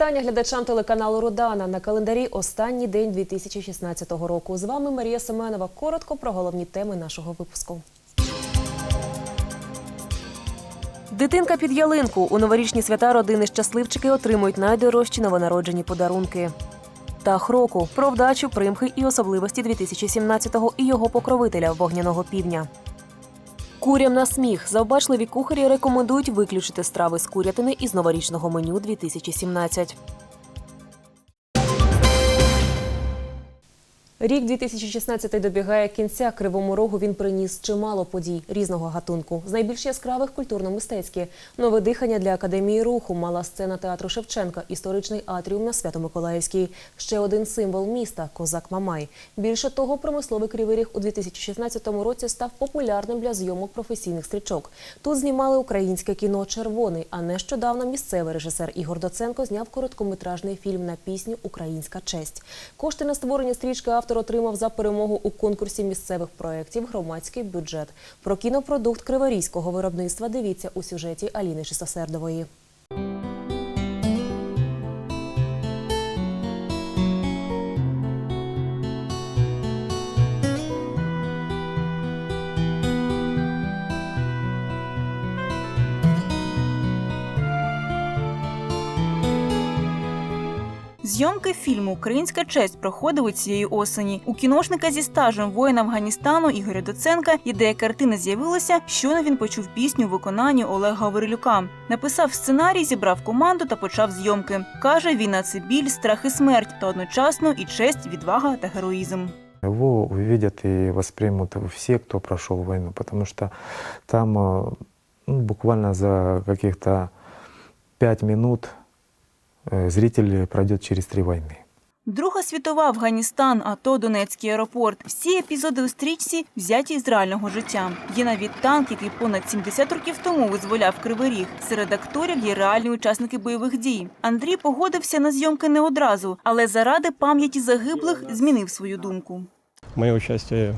Вітання глядачам телеканалу Рудана на календарі останній день 2016 року. З вами Марія Семенова. Коротко про головні теми нашого випуску. Дитинка під ялинку. У новорічні свята родини щасливчики отримують найдорожчі новонароджені подарунки. Тах року про вдачу, примхи і особливості 2017-го і його покровителя вогняного півня. Курям на сміх завбачливі кухарі рекомендують виключити страви з курятини із новорічного меню 2017. Рік 2016 добігає кінця. Кривому рогу він приніс чимало подій різного гатунку. З найбільш яскравих культурно-мистецькі. Нове дихання для академії руху, мала сцена театру Шевченка, історичний атріум на Свято-Миколаївській. Ще один символ міста козак Мамай. Більше того, промисловий кривий ріг у 2016 році став популярним для зйомок професійних стрічок. Тут знімали українське кіно Червоний. А нещодавно місцевий режисер Ігор Доценко зняв короткометражний фільм на пісню Українська честь. Кошти на створення стрічки автор отримав за перемогу у конкурсі місцевих проєктів Громадський бюджет. Про кінопродукт криворізького виробництва дивіться у сюжеті Аліни Чистосердової. Зйомки фільму Українська честь проходили цієї осені. У кіношника зі стажем воїна Афганістану Ігоря Доценка ідея картини з'явилася, щойно він почув пісню у виконанні Олега Гаврилюка. Написав сценарій, зібрав команду та почав зйомки. каже, війна це біль, страх і смерть, та одночасно і честь, відвага та героїзм. Его увидят и воспримут все, кто прошел войну, потому что там э, ну, буквально за каких-то пять минут зритель пройдет через три войны. Друга світова Афганістан, АТО, Донецький аеропорт. Всі епізоди у стрічці взяті із реального життя. Є навіть танк, який понад 70 років тому визволяв Кривий Ріг. Серед акторів є реальні учасники бойових дій. Андрій погодився на зйомки не одразу, але заради пам'яті загиблих змінив свою думку. Мое участие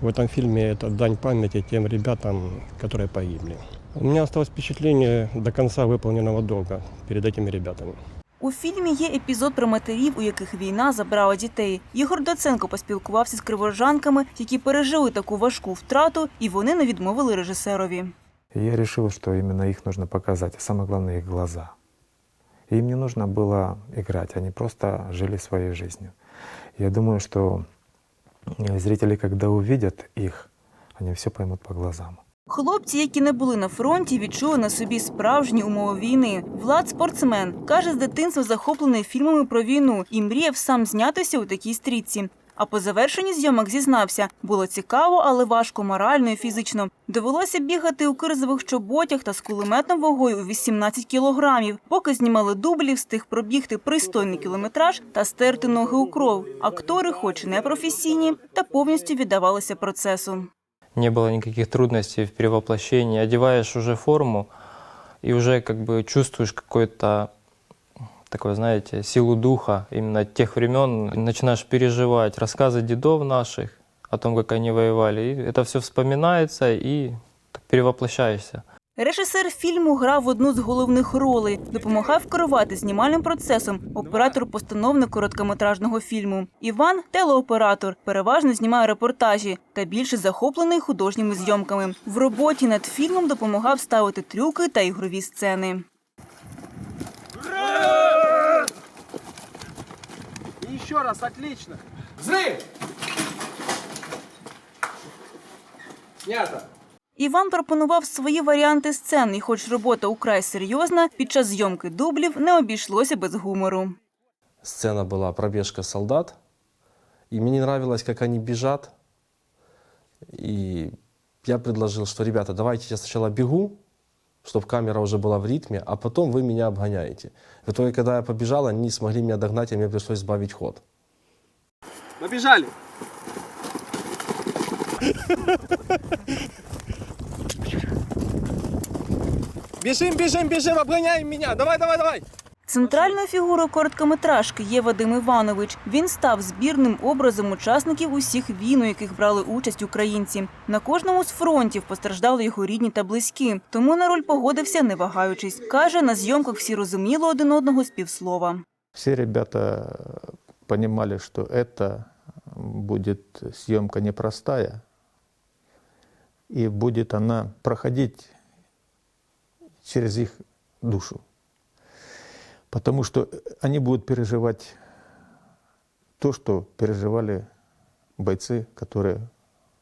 в этом фильме – это дань памяти тем ребятам, которые погибли. У меня осталось впечатление до конца выполненного долга перед этими ребятами. У фільмі є епізод про матерів, у яких війна забрала дітей. Ігор Доценко поспілкувався з криворжанками, які пережили таку важку втрату, і вони не відмовили режисерові. И я решил, что именно их нужно показать, а самое главное их глаза. И им не нужно было играть, они просто жили своей жизнью. Я думаю, что э, зрители, когда увидят их, они все поймут по глазам. Хлопці, які не були на фронті, відчули на собі справжні умови війни. Влад спортсмен каже, з дитинства захоплений фільмами про війну і мріяв сам знятися у такій стрічці. А по завершенні зйомок зізнався, було цікаво, але важко морально і фізично. Довелося бігати у кирзових чоботях та з кулеметом вагою у 18 кілограмів. Поки знімали дублі, встиг пробігти пристойний кілометраж та стерти ноги у кров. Актори, хоч і не професійні, та повністю віддавалися процесу. Не было никаких трудностей в перевоплощении. Одеваешь уже форму и уже как бы чувствуешь какой-то такой, знаете, силу духа именно тех времен. Начинаешь переживать рассказы дедов наших о том, как они воевали. И это все вспоминается и перевоплощаешься. Режисер фільму грав одну з головних ролей, допомагав керувати знімальним процесом, оператор-постановник короткометражного фільму. Іван телеоператор, переважно знімає репортажі та більше захоплений художніми зйомками. В роботі над фільмом допомагав ставити трюки та ігрові сцени. И еще раз, отлично. Взрыв! Снято. Іван пропонував свої варіанти сцен, і хоч робота украй серйозна, під час зйомки дублів не обійшлося без гумору. сцена была пробежка солдат, и мне не нравилось, как они бежат. И я предложил, что, ребята, давайте я сначала бегу, чтобы камера уже была в ритме, а потом вы меня обгоняете. В итоге, когда я побежал, они не смогли меня догнать, и мне пришлось сбавить ход. Побежали. Бежим, бежим, бежим, обгоняем меня. Давай, давай, давай. Центральною фігурою короткометражки є Вадим Іванович. Він став збірним образом учасників усіх війн, у яких брали участь українці. На кожному з фронтів постраждали його рідні та близькі. Тому на роль погодився, не вагаючись. Каже, на зйомках всі розуміли один одного з півслова. Все ребята понимали, что это будет съемка непростая, и будет она проходить через их душу. Потому что они будут переживать то, что переживали бойцы, которые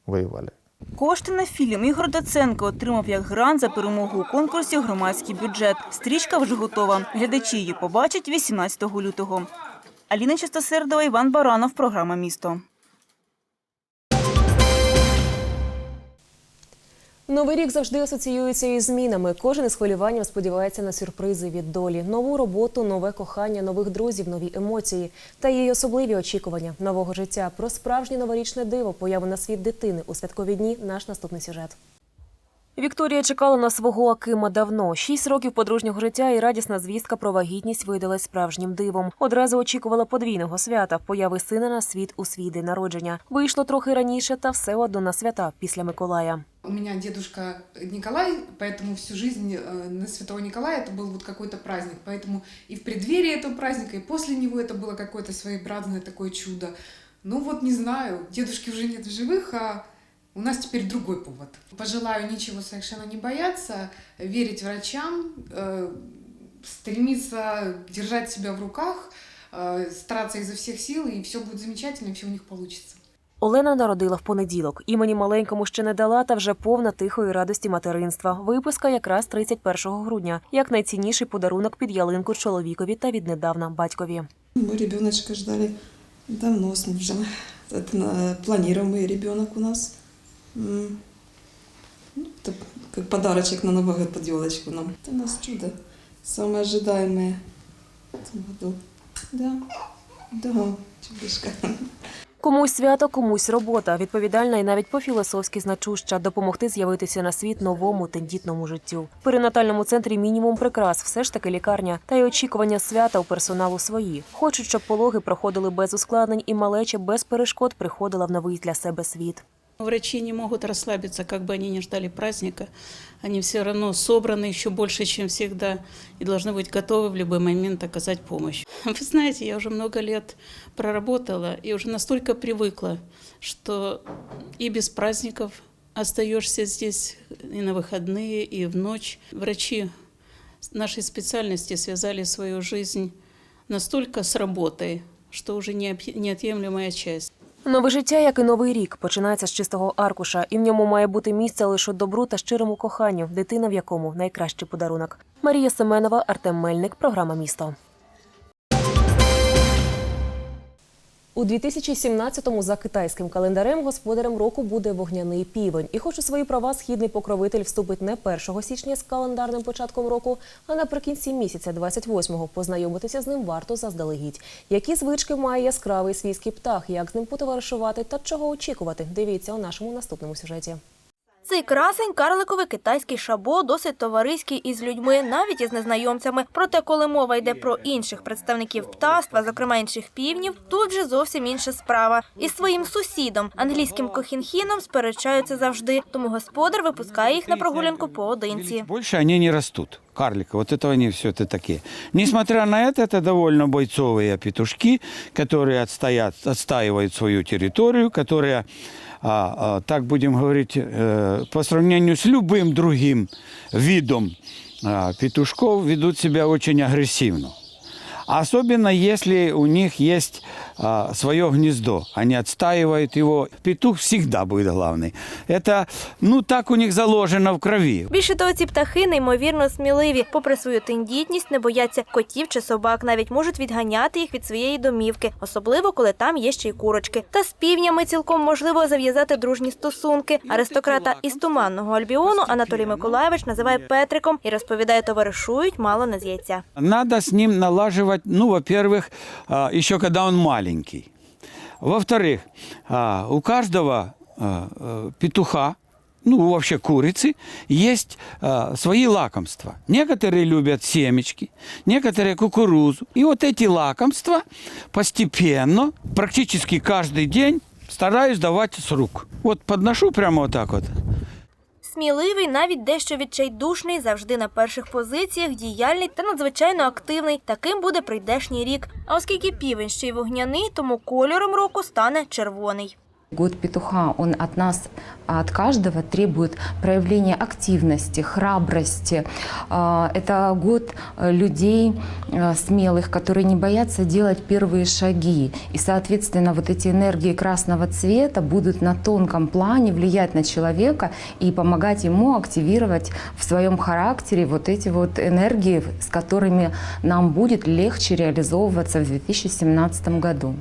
воевали. Кошти на фільм Ігор Даценко отримав як грант за перемогу у конкурсі «Громадський бюджет». Стрічка вже готова. Глядачі її побачать 18 лютого. Аліна Чистосердова, Іван Баранов. Програма «Місто». Новий рік завжди асоціюється із змінами. Кожен із хвилюванням сподівається на сюрпризи від долі, нову роботу, нове кохання, нових друзів, нові емоції та її особливі очікування нового життя. Про справжнє новорічне диво, появу на світ дитини у святкові дні. Наш наступний сюжет. Вікторія чекала на свого Акима давно. Шість років подружнього життя і радісна звістка про вагітність видалась справжнім дивом. Одразу очікувала подвійного свята появи сина на світ у свій день народження. Вийшло трохи раніше, та все одно на свята після Миколая. У меня дедушка Николай, поэтому всю жизнь э, на Святого Николая это был вот какой-то праздник. Поэтому и в преддверии этого праздника, и после него это было какое-то своеобразное такое чудо. Ну вот не знаю, дедушки уже нет в живых, а у нас теперь другой повод. Пожелаю ничего совершенно не бояться, верить врачам, э, стремиться держать себя в руках, э, стараться изо всех сил, и все будет замечательно, и все у них получится. Олена народила в понеділок. Імені маленькому ще не дала, та вже повна тихої радості материнства. Виписка якраз 31 грудня, як найцінніший подарунок під ялинку чоловікові та віднедавна батькові. Мы ребеночка ждали давно с мужем. Это на- планируемый ребенок у нас. М. Ну, Это как подарочек на Новый год под елочку нам. Это у нас чудо. Самое ожидаемое в этом году. Да, да, чудышка. Комусь свято, комусь робота. Відповідальна і навіть по-філософськи значуща допомогти з'явитися на світ новому тендітному життю. В перинатальному центрі мінімум прикрас, все ж таки лікарня, та й очікування свята у персоналу свої. Хочуть, щоб пологи проходили без ускладнень і малеча без перешкод приходила в новий для себе світ. Врачи не могут расслабиться, как бы они ни ждали праздника. Они все равно собраны еще больше, чем всегда, и должны быть готовы в любой момент оказать помощь. Вы знаете, я уже много лет проработала и уже настолько привыкла, что и без праздников остаешься здесь и на выходные, и в ночь. Врачи нашей специальности связали свою жизнь настолько с работой, что уже неотъемлемая часть. Нове життя, як і новий рік, починається з чистого аркуша, і в ньому має бути місце лише добру та щирому коханню, дитина в якому найкращий подарунок. Марія Семенова, Артем Мельник, програма Місто. У 2017-му за китайським календарем господарем року буде вогняний півень. І хоч у свої права східний покровитель вступить не 1 січня з календарним початком року, а наприкінці місяця 28-го. Познайомитися з ним варто заздалегідь. Які звички має яскравий свійський птах, як з ним потоваришувати та чого очікувати? Дивіться у нашому наступному сюжеті. Цей красень карликовий китайський шабо досить товариський із людьми, навіть із незнайомцями. Проте, коли мова йде про інших представників птаства, зокрема інших півнів, тут вже зовсім інша справа. Із своїм сусідом, англійським кохінхіном, сперечаються завжди, тому господар випускає їх на прогулянку поодинці. Більше вони не растут Карлика, вот это они все это такие. Несмотря на это, это довольно бойцовые петушки, которые отстоят, отстаивают свою территорию, которые, а, а, так будем говорить, э, по сравнению с любым другим видом а, петушков, ведут себя очень агрессивно. Особенно если у них есть а, свое гнездо. Они отстаивают его. Петух всегда будет главный. Это, ну, так у них заложено в крови. Більше того, ці птахи неймовірно сміливі. Попри свою тендітність, не бояться котів чи собак, навіть можуть відганяти їх від своєї домівки, особливо коли там є ще й курочки. Та з півнями цілком можливо зав'язати дружні стосунки. Аристократа із туманного Альбіону Анатолій Миколаєвич називає Петриком і розповідає, товаришують мало не з яйця. Надо с ним налаживать, ну, во-первых, а, еще когда он маленький. Во-вторых, а, у каждого а, э, петуха ну вообще курицы, есть свои лакомства. Некоторые любят семечки, некоторые кукурузу. И вот эти лакомства постепенно, практически каждый день стараюсь давать с рук. Вот подношу прямо вот так вот. Сміливий, навіть дещо відчайдушний, завжди на перших позиціях, діяльний та надзвичайно активний. Таким буде прийдешній рік. А оскільки півень ще й вогняний, тому кольором року стане червоний. Год петуха, он от нас, от каждого требует проявления активности, храбрости. А, Это год э, людей э, смелых, которые не боятся делать первые шаги. И, соответственно, вот эти энергии красного цвета будут на тонком плане влиять на человека и помогать ему активировать в своем характере вот эти вот энергии, с которыми нам будет легче реализовываться в 2017 году.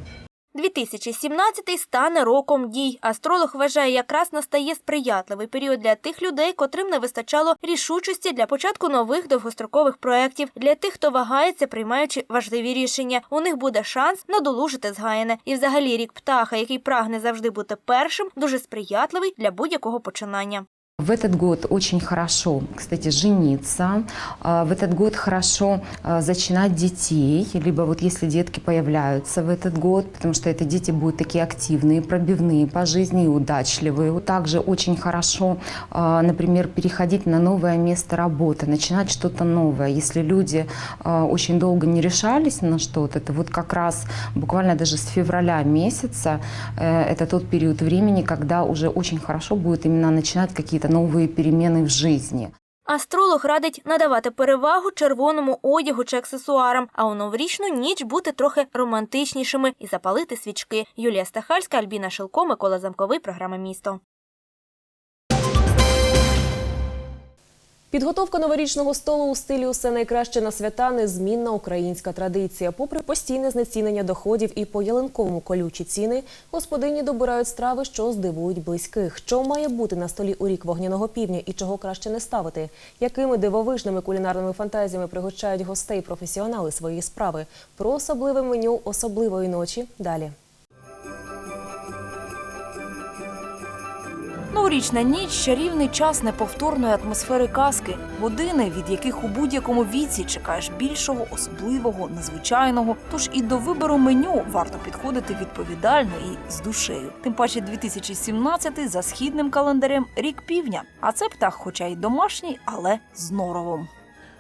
2017 стане роком дій. Астролог вважає, якраз настає сприятливий період для тих людей, котрим не вистачало рішучості для початку нових довгострокових проєктів. Для тих, хто вагається, приймаючи важливі рішення. У них буде шанс надолужити згаяне. І взагалі рік птаха, який прагне завжди бути першим, дуже сприятливий для будь-якого починання. В этот год очень хорошо, кстати, жениться. А, В этот год хорошо а, зачинать детей, либо вот если детки появляются в этот год, потому что это дети будут такие активные, пробивные по жизни и удачливые. Также очень хорошо, а, например, переходить на новое место работы, начинать что-то новое. Если люди очень долго не решались на что-то, это вот как раз буквально даже с февраля месяца э, это тот период времени, когда уже очень хорошо будет именно начинать какие-то новые перемены в жизни. Астролог радить надавати перевагу червоному одягу чи аксесуарам, а у новорічну ніч бути трохи романтичнішими і запалити свічки. Юлія Стахальська, Альбіна Шилко, Микола Замковий. Програма місто. Підготовка новорічного столу у стилі усе найкраще на свята незмінна українська традиція. Попри постійне знецінення доходів і по ялинковому колючі ціни, господині добирають страви, що здивують близьких. Що має бути на столі у рік вогняного півня і чого краще не ставити? Якими дивовижними кулінарними фантазіями пригощають гостей професіонали своєї справи? Про особливе меню особливої ночі далі. Новорічна ніч чарівний час неповторної атмосфери казки, години, від яких у будь-якому віці чекаєш більшого, особливого, незвичайного. Тож і до вибору меню варто підходити відповідально і з душею. Тим паче 2017 за східним календарем рік півня. А це птах, хоча й домашній, але з норовом.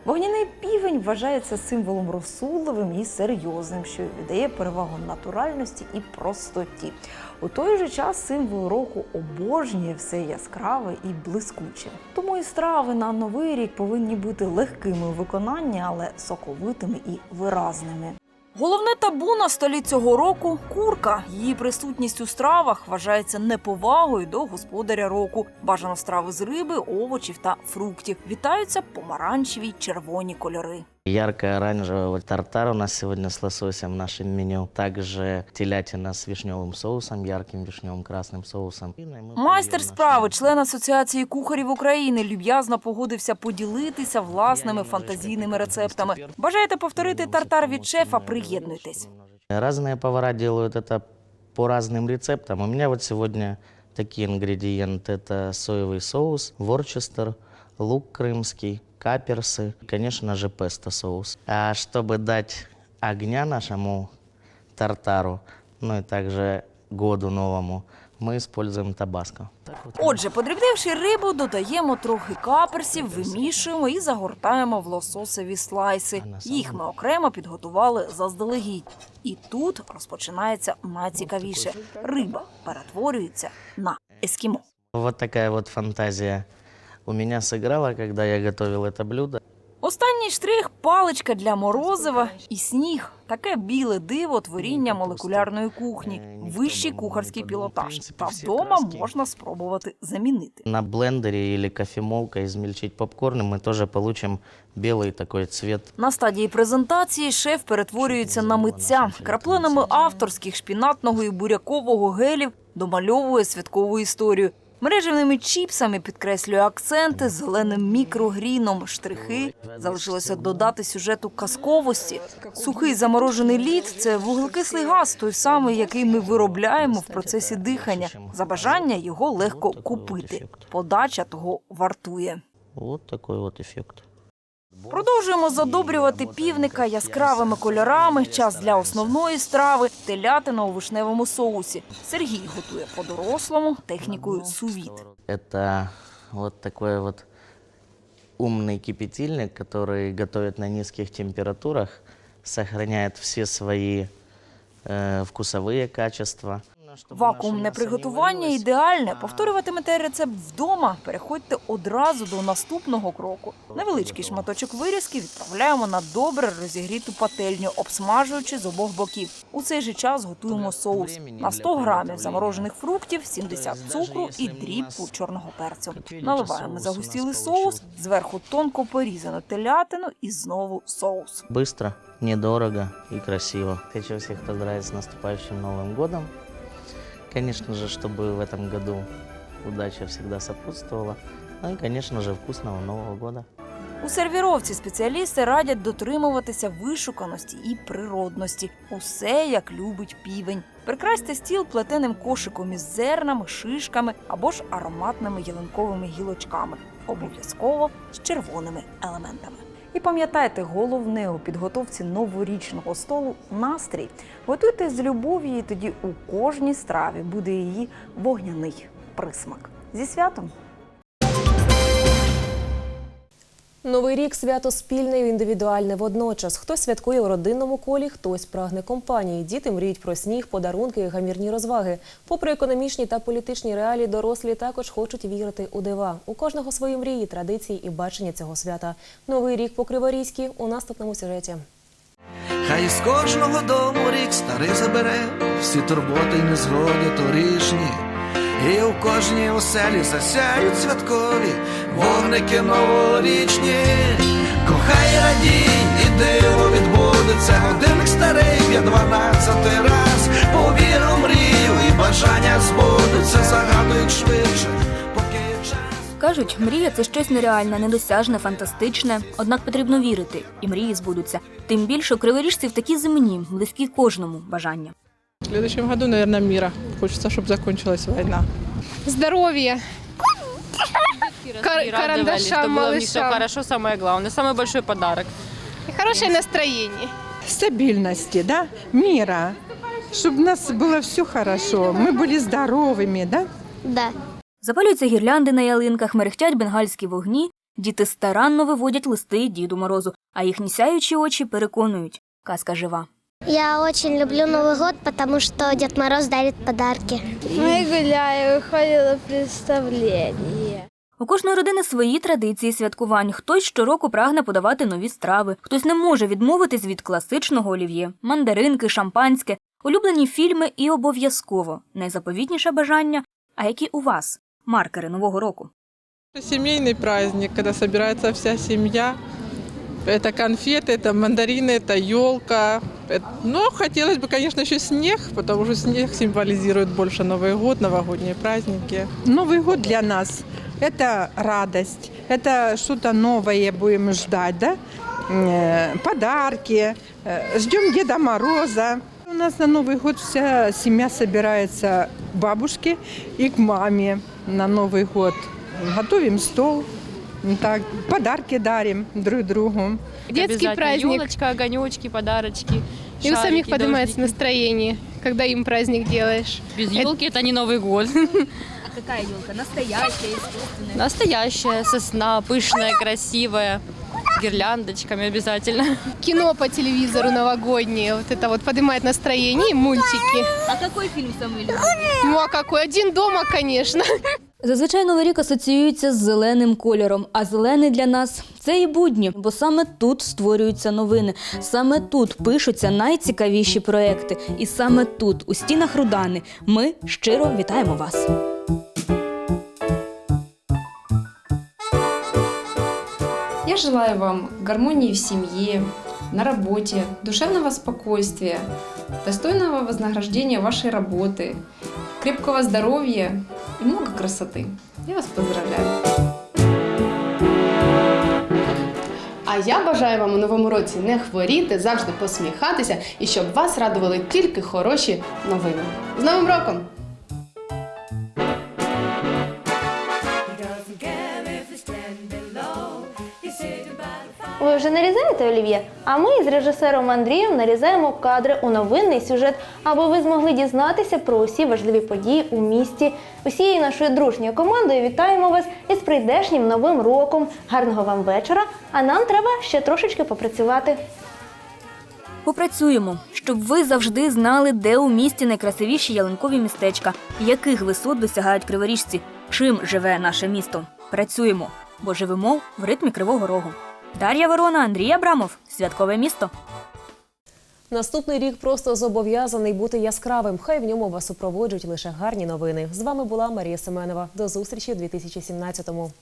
Вогняний півень вважається символом розсудливим і серйозним, що віддає перевагу натуральності і простоті. У той же час символ року обожнює все яскраве і блискуче. Тому і страви на новий рік повинні бути легкими у виконанні, але соковитими і виразними. Головне табу на столі цього року курка. Її присутність у стравах вважається неповагою до господаря року. Бажано страви з риби, овочів та фруктів. Вітаються помаранчеві й червоні кольори. Ярко-оранжевый вот тартар у нас сегодня с лососем в нашем меню. Также телятина с вишневым соусом, ярким вишневым красным соусом. Майстер справи, член Асоціації кухарів України, люб'язно погодився поділитися власними фантазійними рецептами. Бажаєте повторити тартар від шефа? Приєднуйтесь. Разные повара делают это по разным рецептам. У меня вот сегодня такие ингредиенты. Это соевый соус, ворчестер, лук крымский, каперсы, конечно же, песто соус. А чтобы дать огня нашему тартару, ну и также году новому, мы используем табаско. Отже, подрібнивши рибу, додаємо трохи каперсів, вимішуємо і загортаємо в лососові слайси. Їх ми окремо підготували заздалегідь. І тут розпочинається найцікавіше. Риба перетворюється на ескімо. Вот такая вот фантазия у меня сыграла, когда я готовил это блюдо. Останній штрих паличка для морозива і сніг. Таке біле диво творіння молекулярної кухні, вищий кухарський пілотаж. Та вдома можна спробувати замінити. На блендере или кофемолкой измельчить попкорн, и мы тоже получим белый такой цвет. На стадії презентації шеф перетворюється на митця. Краплинами авторських шпінатного і бурякового гелів домальовує святкову історію. Мережевними чіпсами підкреслює акценти, зеленим мікрогріном штрихи. Залишилося додати сюжету казковості. Сухий заморожений лід це вуглекислий газ, той самий, який ми виробляємо в процесі дихання. За бажання його легко купити. Подача того вартує. Ось такий от эффект. Продовжуємо задобрювати півника яскравими кольорами. Час для основної страви телятина у вишневому соусі. Сергій готує по-дорослому технікою сувіт. Это вот такой вот умный кипятильник, который готовит на низких температурах, сохраняет все свои э, вкусовые качества. Вакуумне приготування ідеальне. Повторюватимете рецепт вдома. Переходьте одразу до наступного кроку. Невеличкий шматочок вирізки відправляємо на добре розігріту пательню, обсмажуючи з обох боків. У цей же час готуємо соус на 100 грамів заморожених фруктів, 70 цукру і дрібку чорного перцю. Наливаємо загустілий соус, зверху тонко порізану телятину і знову соус. Быстро, недорого и красиво. Хочу всех поздравить с наступающим Новым годом. Конечно же, чтобы в этом году удача всегда сопутствовала. Ну и, конечно же, вкусного Нового года. У сервіровці спеціалісти радять дотримуватися вишуканості і природності. Усе як любить півень. Прикрасьте стіл плетеним кошиком із зернами, шишками або ж ароматними ялинковими гілочками. Обов'язково з червоними елементами. І пам'ятайте, головне у підготовці новорічного столу настрій. Готуйте з любов'ю, і тоді у кожній страві буде її вогняний присмак. Зі святом! Новий рік свято спільне і індивідуальне водночас. Хтось святкує у родинному колі, хтось прагне компанії. Діти мріють про сніг, подарунки і гамірні розваги. Попри економічні та політичні реалії, дорослі також хочуть вірити у дива. У кожного свої мрії, традиції і бачення цього свята. Новий рік по Криворізькій у наступному сюжеті. Хай з кожного дому рік старий забере, всі турботи й незгоди торішні. І у кожній оселі засяють святкові вогники новорічні. Кохай радій, і диво відбудеться. Годинник старий б'є дванадцятий раз. Повір у мрію, і бажання збудуться, загадують швидше, поки час. Кажуть, мрія це щось нереальне, недосяжне, фантастичне. Однак потрібно вірити, і мрії збудуться. Тим більше криворіжці в такі земні, близькі кожному бажання. В следующем году, наверное, мира. Хочется, чтобы закончилась война. Здоровье. Кар- карандашам, было у них все малышам. хорошо, самое главное. Самый большой подарок. И хорошее настроение. стабильности, да, мира, чтобы у нас было все хорошо, мы были здоровыми, да? Да. Запалюються гірлянди на ялинках, мерехтять бенгальські вогні. Діти старанно виводять листи Діду Морозу, а їхні сяючі очі переконують. Казка жива. Я очень люблю Новый год, потому что Дед Мороз дарит подарки. Мы гуляем, ходим на представление. У кожної родини свої традиції святкувань. Хтось щороку прагне подавати нові страви, хтось не може відмовитись від класичного олів'є, мандаринки, шампанське, улюблені фільми і обов'язково найзаповітніше бажання. А які у вас маркери нового року? Сімейний праздник, коли збирається вся семья. Это конфеты, это мандарины, это елка. Но хотелось бы, конечно, еще снег, потому что снег символизирует больше Новый год, новогодние праздники. Новый год для нас – это радость, это что-то новое будем ждать, да? Э, Подарки, э, ждем Деда Мороза. У нас на Новый год вся семья собирается к бабушке и к маме на Новый год. Готовим стол, так, подарки дарим друг другу. Детский праздник. Елочка, огонечки, подарочки. И у самих шарики, поднимается дождики. настроение, когда им праздник делаешь. Без елки это не Новый год. А какая елка? Настоящая, искусственная? Настоящая сосна, пышная, красивая. Гирляндочками обязательно. Кино по телевизору новогоднее, вот это вот поднимает настроение и мультики. А какой фильм самый любимый? Ну а какой? Один дома, конечно. Зазвичай новий рік асоціюється з зеленим кольором. А зелений для нас це і будні, бо саме тут створюються новини, саме тут пишуться найцікавіші проекти. І саме тут, у стінах Рудани, ми щиро вітаємо вас. Я желаю вам гармонии в семье, на работе, душевного спокойствия, достойного вознаграждения вашей работы, крепкого здоровья и много красоты. Я вас поздравляю! А я бажаю вам у новому році не хворіти, завжди посміхатися і щоб вас радували тільки хороші новини. З Новим роком! Ви вже нарізаєте олів'є? А ми з режисером Андрієм нарізаємо кадри у новинний сюжет, аби ви змогли дізнатися про усі важливі події у місті. Усією нашою дружньою командою вітаємо вас із прийдешнім новим роком. Гарного вам вечора! А нам треба ще трошечки попрацювати. Попрацюємо, щоб ви завжди знали, де у місті найкрасивіші ялинкові містечка, яких висот досягають криворіжці, чим живе наше місто. Працюємо, бо живемо в ритмі Кривого Рогу. Дар'я Ворона, Андрій Абрамов. Святкове місто. Наступний рік просто зобов'язаний бути яскравим. Хай в ньому вас супроводжують лише гарні новини. З вами була Марія Семенова. До зустрічі у 2017-му.